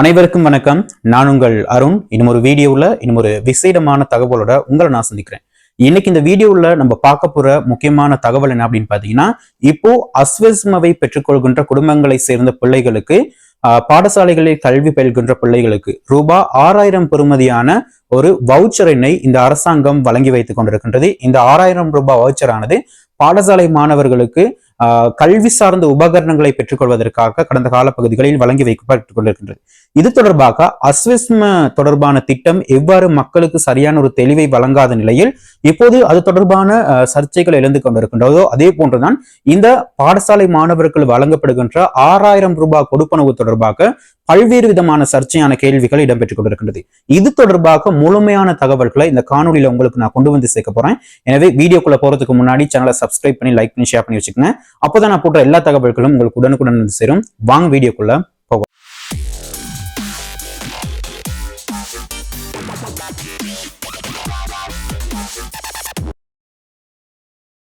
அனைவருக்கும் வணக்கம். நான் உங்கள் அருண். இன்னும் ஒரு வீடியோவில் இன்னும் ஒரு விசேடமான தகவலோட உங்களை நான் சந்திக்கிறேன். இன்னைக்கு இந்த வீடியோவில் நம்ம பார்க்க போற முக்கியமான தகவல் என்ன அப்படின்னு பார்த்தீங்கன்னா இப்போ அஸ்வஸ்மவை பெற்றுக்கொள்கின்ற குடும்பங்களை சேர்ந்த பிள்ளைகளுக்கு பாடசாலைகளில் கல்வி பயில்கின்ற பிள்ளைகளுக்கு ரூபாய் ஆறாயிரம் பெறுமதியான ஒரு வவுச்சரினை இந்த அரசாங்கம் வழங்கி வைத்துக் கொண்டிருக்கின்றது. இந்த ஆறாயிரம் ரூபாய் வவுச்சரானது பாடசாலை மாணவர்களுக்கு கல்வி சார்ந்த உபகரணங்களை பெற்றுக்கொள்வதற்காக கடந்த கால பகுதிகளில் வழங்கி வைக்கப்பட்டுக் கொண்டிருக்கின்றது. இது தொடர்பாக அஸ்விஸ்ம தொடர்பான திட்டம் எவ்வாறு மக்களுக்கு சரியான ஒரு தெளிவை வழங்காத நிலையில் இப்போது அது தொடர்பான அஹ், சர்ச்சைகள் எழுந்து கொண்டிருக்கின்றதோ அதே போன்றுதான் இந்த பாடசாலை மாணவர்கள் வழங்கப்படுகின்ற ஆறாயிரம் ரூபாய் கொடுப்பனவு தொடர்பாக பல்வேறு விதமான சர்ச்சையான கேள்விகள் இடம்பெற்றுக் கொண்டிருக்கின்றது. இது தொடர்பாக முழுமையான தகவல்களை இந்த காணொலியில உங்களுக்கு நான் கொண்டு வந்து சேர்க்க போறேன். எனவே வீடியோக்குள்ள போறதுக்கு முன்னாடி சேனலை சப்ஸ்கிரைப் பண்ணி லைக் பண்ணி ஷேர் பண்ணி வச்சுக்கோங்க. அப்போதான் நான் போட்ட எல்லா தகவல்களும் உங்களுக்கு உடனுக்குடன் வந்து சேரும். வாங்க வீடியோக்குள்ள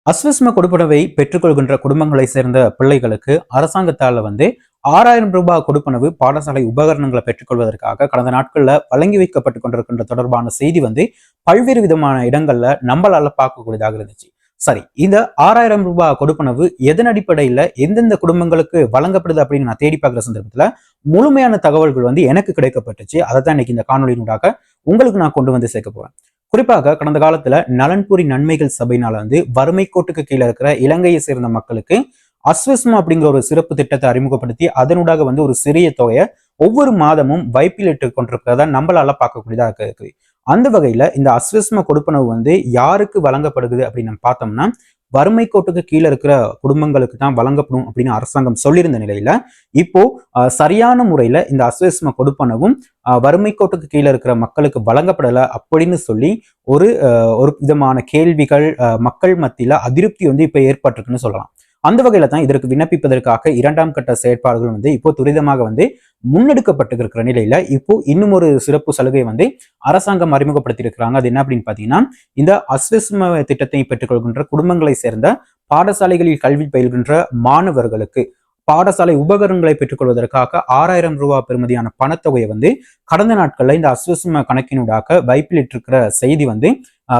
அஸ்வஸ்ம கொடுப்பனவை பெற்றுக்கொள்கின்ற குடும்பங்களை சேர்ந்த பிள்ளைகளுக்கு அரசாங்கத்தால் வந்து ஆறாயிரம் ரூபாய் கொடுப்பனவு பாடசாலை உபகரணங்களை பெற்றுக்கொள்வதற்காக கடந்த நாட்களில் வழங்கி வைக்கப்பட்டு கொண்டிருக்கின்ற தொடர்பான செய்தி வந்து பல்வேறு விதமான இடங்கள்ல நம்மளால பார்க்கக்கூடியதாக இருந்துச்சு. சரி இந்த ஆறாயிரம் ரூபாய் கொடுப்பனவு எதன் அடிப்படையில எந்தெந்த குடும்பங்களுக்கு வழங்கப்படுது அப்படின்னு நான் தேடி பார்க்குற சந்தர்ப்பத்துல முழுமையான தகவல்கள் வந்து எனக்கு கிடைக்கப்பட்டுச்சு. அதை தான் இன்னைக்கு இந்த காணொலியினூடாக உங்களுக்கு நான் கொண்டு வந்து சேர்க்க போறேன். குறிப்பாக கடந்த காலத்துல நலன்புரி நன்மைகள் சபையினால வந்து வறுமை கோட்டுக்கு கீழே இருக்கிற இலங்கையை சேர்ந்த மக்களுக்கு அஸ்வஸ்மா அப்படிங்கிற ஒரு சிறப்பு திட்டத்தை அறிமுகப்படுத்தி அதனூடாக வந்து ஒரு சிறிய தொகையை ஒவ்வொரு மாதமும் வைப்பிலிட்டு கொண்டிருக்கிறதா நம்மளால பார்க்கக்கூடியதா இருக்குது அந்த வகையில இந்த அஸ்வஸ்ம கொடுப்பனவு வந்து யாருக்கு வழங்கப்படுகிறது அப்படின்னு நம்ம பார்த்தோம்னா வறுமை கோட்டுக்கு கீழே இருக்கிற குடும்பங்களுக்கு தான் வழங்கப்படும் அப்படின்னு அரசாங்கம் சொல்லியிருந்த நிலையில இப்போ சரியான முறையில இந்த அஸ்வஸ்ம கொடுப்பனவும் வறுமை கோட்டுக்கு கீழே இருக்கிற மக்களுக்கு வழங்கப்படலை அப்படின்னு சொல்லி ஒரு ஒரு விதமான கேள்விகள் மக்கள் மத்தியில அதிருப்தி வந்து இப்ப ஏற்பட்டிருக்குன்னு சொல்லலாம். அந்த வகையில தான் இதற்கு விண்ணப்பிப்பதற்காக இரண்டாம் கட்ட செயற்பாடுகள் வந்து இப்போ துரிதமாக வந்து முன்னெடுக்கப்பட்டு இருக்கிற நிலையில இப்போ இன்னும் ஒரு சிறப்பு சலுகை வந்து அரசாங்கம் அறிமுகப்படுத்தியிருக்கிறாங்க. அது என்ன அப்படின்னு பாத்தீங்கன்னா இந்த அஸ்வஸ்ம திட்டத்தை பெற்றுக்கொள்கின்ற குடும்பங்களை சேர்ந்த பாடசாலைகளில் கல்வி பயில்கின்ற மாணவர்களுக்கு பாடசாலை உபகரணங்களை பெற்றுக்கொள்வதற்காக ஆறாயிரம் ரூபாய் பெறுமதியான பணத்தொகையை வந்து கடந்த நாட்கள்ல இந்த அஸ்வஸ்ம கணக்கினூடாக வைப்பிலிட்டிருக்கிற செய்தி வந்து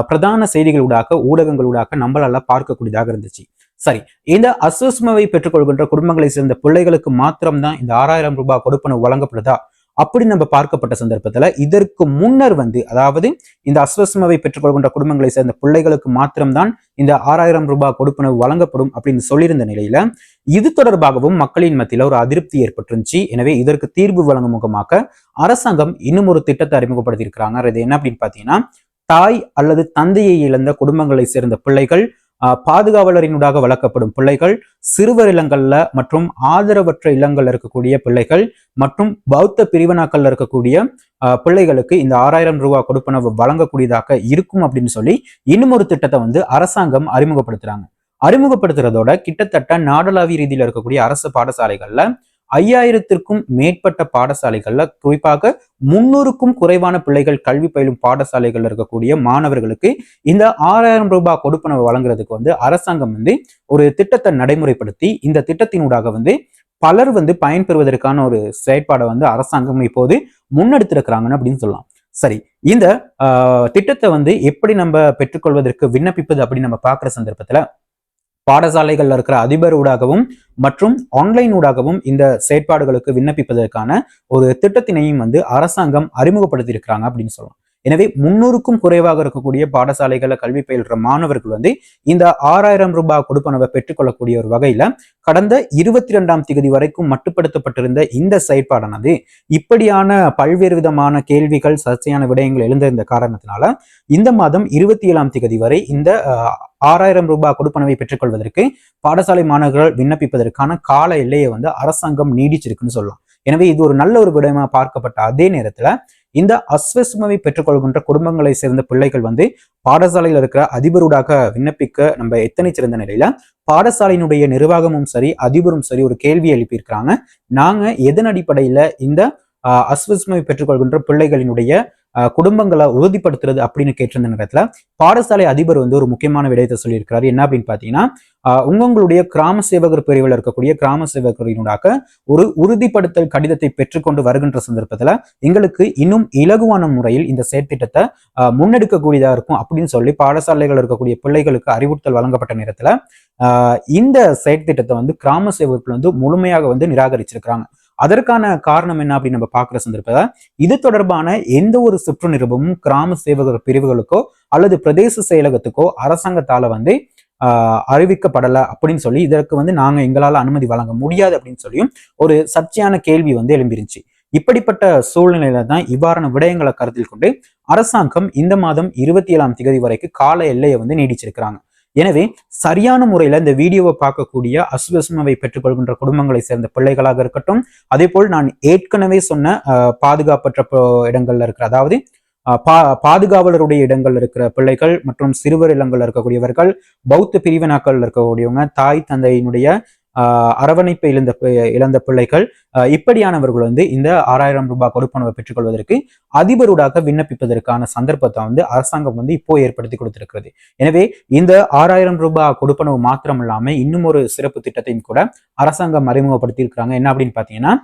பிரதான செய்திகளூடாக ஊடகங்களூடாக நம்மளால பார்க்கக்கூடியதாக இருந்துச்சு. சரி இந்த அஸ்வஸ்மவை பெற்றுக்கொள்கின்ற குடும்பங்களை சேர்ந்த பிள்ளைகளுக்கு மாத்திரம்தான் இந்த ஆறாயிரம் ரூபாய் கொடுப்பனவு வழங்கப்படுதா? அப்படி நம்ம பார்க்கப்பட்ட சந்தர்ப்பத்துல இதற்கு முன்னர் வந்து அதாவது இந்த அஸ்வஸ்மவை பெற்றுக்கொள்கின்ற குடும்பங்களை சேர்ந்த பிள்ளைகளுக்கு மாத்திரம்தான் இந்த ஆறாயிரம் ரூபாய் கொடுப்பனவு வழங்கப்படும் அப்படின்னு சொல்லியிருந்த நிலையில இது தொடர்பாகவும் மக்களின் மத்தியில ஒரு அதிருப்தி ஏற்பட்டுருந்துச்சு. எனவே இதற்கு தீர்வு வழங்கும் முகமாக அரசாங்கம் இன்னும் ஒரு திட்டத்தை அறிமுகப்படுத்தியிருக்கிறாங்க. அது என்ன அப்படின்னு பாத்தீங்கன்னா தாய் அல்லது தந்தையை இழந்த குடும்பங்களை சேர்ந்த பிள்ளைகள் பாதுகாவலரினூடாக வளர்க்கப்படும் பிள்ளைகள் சிறுவர் இல்லங்கள்ல மற்றும் ஆதரவற்ற இல்லங்கள்ல இருக்கக்கூடிய பிள்ளைகள் மற்றும் பௌத்த பிரிவினாக்கள்ல இருக்கக்கூடிய ஆஹ், பிள்ளைகளுக்கு இந்த ஆறாயிரம் ரூபாய் கொடுப்பனவு வழங்கக்கூடியதாக இருக்கும் அப்படின்னு சொல்லி இன்னும் ஒரு திட்டத்தை வந்து அரசாங்கம் அறிமுகப்படுத்துறாங்க. அறிமுகப்படுத்துறதோட கிட்டத்தட்ட நாடளாவிய ரீதியில இருக்கக்கூடிய அரசு பாடசாலைகள்ல ஐயாயிரத்திற்கும் மேற்பட்ட பாடசாலைகள்ல குறிப்பாக முன்னூறுக்கும் குறைவான பிள்ளைகள் கல்வி பயிலும் பாடசாலைகள்ல இருக்கக்கூடிய மாணவர்களுக்கு இந்த ஆறாயிரம் ரூபாய் கொடுப்பனவு வழங்குறதுக்கு வந்து அரசாங்கம் வந்து ஒரு திட்டத்தை நடைமுறைப்படுத்தி இந்த திட்டத்தினூடாக வந்து பலர் வந்து பயன்பெறுவதற்கான ஒரு செயற்பாடை வந்து அரசாங்கம் இப்போது முன்னெடுத்திருக்கிறாங்கன்னு அப்படின்னு சொல்லலாம். சரி இந்த ஆஹ், திட்டத்தை வந்து எப்படி நம்ம பெற்றுக்கொள்வதற்கு விண்ணப்பிப்பது அப்படின்னு நம்ம பார்க்குற சந்தர்ப்பத்துல பாடசாலைகளில் இருக்கிற அதிபர் ஊடாகவும் மற்றும் ஆன்லைன் ஊடாகவும் இந்த செயற்பாடுகளுக்கு விண்ணப்பிப்பதற்கான ஒரு திட்டத்தினையும் வந்து அரசாங்கம் அறிமுகப்படுத்தியிருக்கிறாங்க அப்படின்னு சொல்லலாம். எனவே முன்னூறுக்கும் குறைவாக இருக்கக்கூடிய பாடசாலைகளை கல்வி பயில்ற மாணவர்கள் வந்து இந்த ஆறாயிரம் ரூபாய் கொடுப்பனவை பெற்றுக்கொள்ளக்கூடிய ஒரு வகையில கடந்த இருபத்தி ரெண்டாம் தேதி வரைக்கும் மட்டுப்படுத்தப்பட்டிருந்த இந்த செயற்பாடானது இப்படியான பல்வேறு விதமான கேள்விகள் சர்ச்சையான விடயங்கள் எழுந்திருந்த காரணத்தினால இந்த மாதம் இருபத்தி ஏழாம் தேதி வரை இந்த ஆறாயிரம் ரூபாய் கொடுப்பனவை பெற்றுக்கொள்வதற்கு பாடசாலை மாணவர்கள் விண்ணப்பிப்பதற்கான கால எல்லையை வந்து அரசாங்கம் நீடிச்சிருக்குன்னு சொல்லலாம். எனவே இது ஒரு நல்ல ஒரு விடயமா பார்க்கப்பட்ட அதே நேரத்துல இந்த அஸ்வஸ்மவை பெற்றுக்கொள்கின்ற குடும்பங்களை சேர்ந்த பிள்ளைகள் வந்து பாடசாலையில் இருக்கிற அதிபருடாக விண்ணப்பிக்க நம்ம எத்தனைச்சிருந்த நிலையில பாடசாலையினுடைய நிர்வாகமும் சரி அதிபரும் சரி ஒரு கேள்வி எழுப்பியிருக்கிறாங்க. நாங்க எதன் அடிப்படையில இந்த ஆஹ், அஸ்வஸ்மவை பெற்றுக்கொள்கின்ற பிள்ளைகளினுடைய குடும்பங்களை உறுதிப்படுத்துறது அப்படின்னு கேட்டிருந்த நேரத்துல பாடசாலை அதிபர் வந்து ஒரு முக்கியமான விடயத்தை சொல்லியிருக்கிறாரு. என்ன அப்படின்னு பாத்தீங்கன்னா உங்களுடைய கிராம சேவகர் பிரிவில் இருக்கக்கூடிய கிராம சேவகரினூடாக ஒரு உறுதிப்படுத்தல் கடிதத்தை பெற்றுக்கொண்டு வருகின்ற சந்தர்ப்பத்துல எங்களுக்கு இன்னும் இலகுவான முறையில் இந்த செயற்திட்டத்தை அஹ், முன்னெடுக்கக்கூடியதா இருக்கும் அப்படின்னு சொல்லி பாடசாலைகள் இருக்கக்கூடிய பிள்ளைகளுக்கு அறிவுறுத்தல் வழங்கப்பட்ட நேரத்துல ஆஹ் இந்த செயற்திட்டத்தை வந்து கிராம சேவகர்கள் வந்து முழுமையாக வந்து நிராகரிச்சிருக்கிறாங்க. அதற்கான காரணம் என்ன அப்படின்னு நம்ம பார்க்குற சந்தர்ப்பத்தை இது தொடர்பான எந்த ஒரு சுற்றுநிருபமும் கிராம சேவகர் பிரிவுகளுக்கோ அல்லது பிரதேச செயலகத்துக்கோ அரசாங்கத்தால வந்து அறிவிக்கப்படலை அப்படின்னு சொல்லி இதற்கு வந்து நாங்கள் எங்களால் அனுமதி வழங்க முடியாது அப்படின்னு சொல்லியும் ஒரு சர்ச்சையான கேள்வி வந்து எழும்பிருந்துச்சு. இப்படிப்பட்ட சூழ்நிலையில தான் இவ்வாறான விடயங்களை கருத்தில் கொண்டு அரசாங்கம் இந்த மாதம் இருபத்தி ஏழாம் தேதி வரைக்கும் கால எல்லையை வந்து நீடிச்சிருக்கிறாங்க. எனவே சரியான முறையில் இந்த வீடியோவை பார்க்கக்கூடிய அசுவசுமாவை பெற்றுக்கொள்கின்ற குடும்பங்களை சேர்ந்த பிள்ளைகளாக இருக்கட்டும் அதே போல் நான் ஏற்கனவே சொன்ன பாதுகாப்பற்ற இடங்கள்ல இருக்கிற அதாவது பா பாதுகாவலருடைய இடங்கள் இருக்கிற பிள்ளைகள் மற்றும் சிறுவர் இல்லங்கள் இருக்கக்கூடியவர்கள் பௌத்த பிரிவினாக்கள் இருக்கக்கூடியவங்க தாய் தந்தையினுடைய அரவணைப்பை இழந்த இழந்த பிள்ளைகள் இப்படியானவர்கள் வந்து இந்த ஆறாயிரம் ரூபாய் கொடுப்பனவை பெற்றுக்கொள்வதற்கு அதிபருடாக விண்ணப்பிப்பதற்கான சந்தர்ப்பத்தை வந்து அரசாங்கம் வந்து இப்போ ஏற்படுத்தி கொடுத்திருக்கிறது. எனவே இந்த ஆறாயிரம் ரூபாய் கொடுப்பனவு மாத்திரம் இல்லாமல் இன்னும் ஒரு சிறப்பு திட்டத்தையும் கூட அரசாங்கம் அறிமுகப்படுத்தி இருக்கிறாங்க என்ன அப்படின்னு பாத்தீங்கன்னா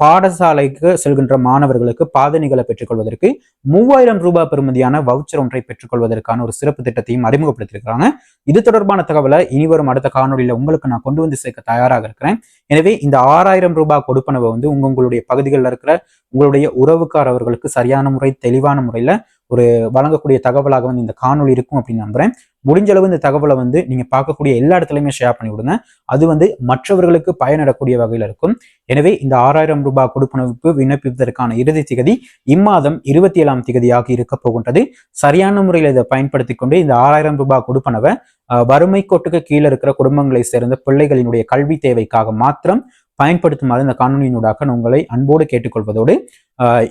பாடசாலைக்கு செல்கின்ற மாணவர்களுக்கு பாதணிகளை பெற்றுக்கொள்வதற்கு மூவாயிரம் ரூபாய் பெறுமதியான வவுச்சர் ஒன்றை பெற்றுக்கொள்வதற்கான ஒரு சிறப்பு திட்டத்தையும் அறிமுகப்படுத்தியிருக்கிறாங்க. இது தொடர்பான தகவலை இனிவரும் அடுத்த காணொலியில உங்களுக்கு நான் கொண்டு வந்து சேர்க்க தயாராக இருக்கிறேன். எனவே இந்த ஆறாயிரம் ரூபாய் கொடுப்பனவை வந்து உங்களுடைய பகுதிகளில் இருக்கிற உங்களுடைய உறவுக்காரவர்களுக்கு சரியான முறை தெளிவான முறையில ஒரு வழங்கக்கூடிய தகவலாக வந்து இந்த காணொளி இருக்கும் அப்படின்னு நம்புறேன். முடிஞ்ச அளவு இந்த தகவலை வந்து நீங்க பார்க்கக்கூடிய எல்லா இடத்துலையுமே ஷேர் பண்ணி விடுங்க. அது வந்து மற்றவர்களுக்கு பயனிடக்கூடிய வகையில் இருக்கும். எனவே இந்த ஆறாயிரம் ரூபாய் கொடுப்பனவுக்கு விண்ணப்பிப்பதற்கான இறுதி திகதி இம்மாதம் இருபத்தி ஏழாம் திகதியாக இருக்க போகின்றது. சரியான முறையில் இதை பயன்படுத்தி கொண்டு இந்த ஆறாயிரம் ரூபாய் கொடுப்பனவை வறுமை கோட்டுக்கு கீழே இருக்கிற குடும்பங்களை சேர்ந்த பிள்ளைகளினுடைய கல்வி தேவைக்காக மாத்திரம் பயன்படுத்துமாறு இந்த காணொலியினூடாக நான் உங்களை அன்போடு கேட்டுக்கொள்வதோடு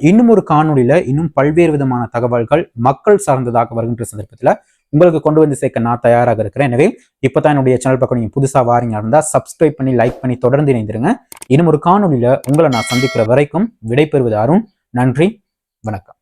இன்னும் ஒரு காணொலியில இன்னும் பல்வேறு விதமான தகவல்கள் மக்கள் சார்ந்ததாக வருகின்ற சந்தர்ப்பத்தில் உங்களுக்கு கொண்டு வந்து சேர்க்க நான் தயாராக இருக்கிறேன். எனவே இப்பதான் என்னுடைய சேனல் பக்கம் நீங்கள் புதுசாக வாரீங்க இருந்தால் சப்ஸ்கிரைப் பண்ணி லைக் பண்ணி தொடர்ந்து இணைந்திருங்க. இன்னும் ஒரு காணொலியில உங்களை நான் சந்திக்கிற வரைக்கும் விடைபெறுவது அருண். நன்றி. வணக்கம்.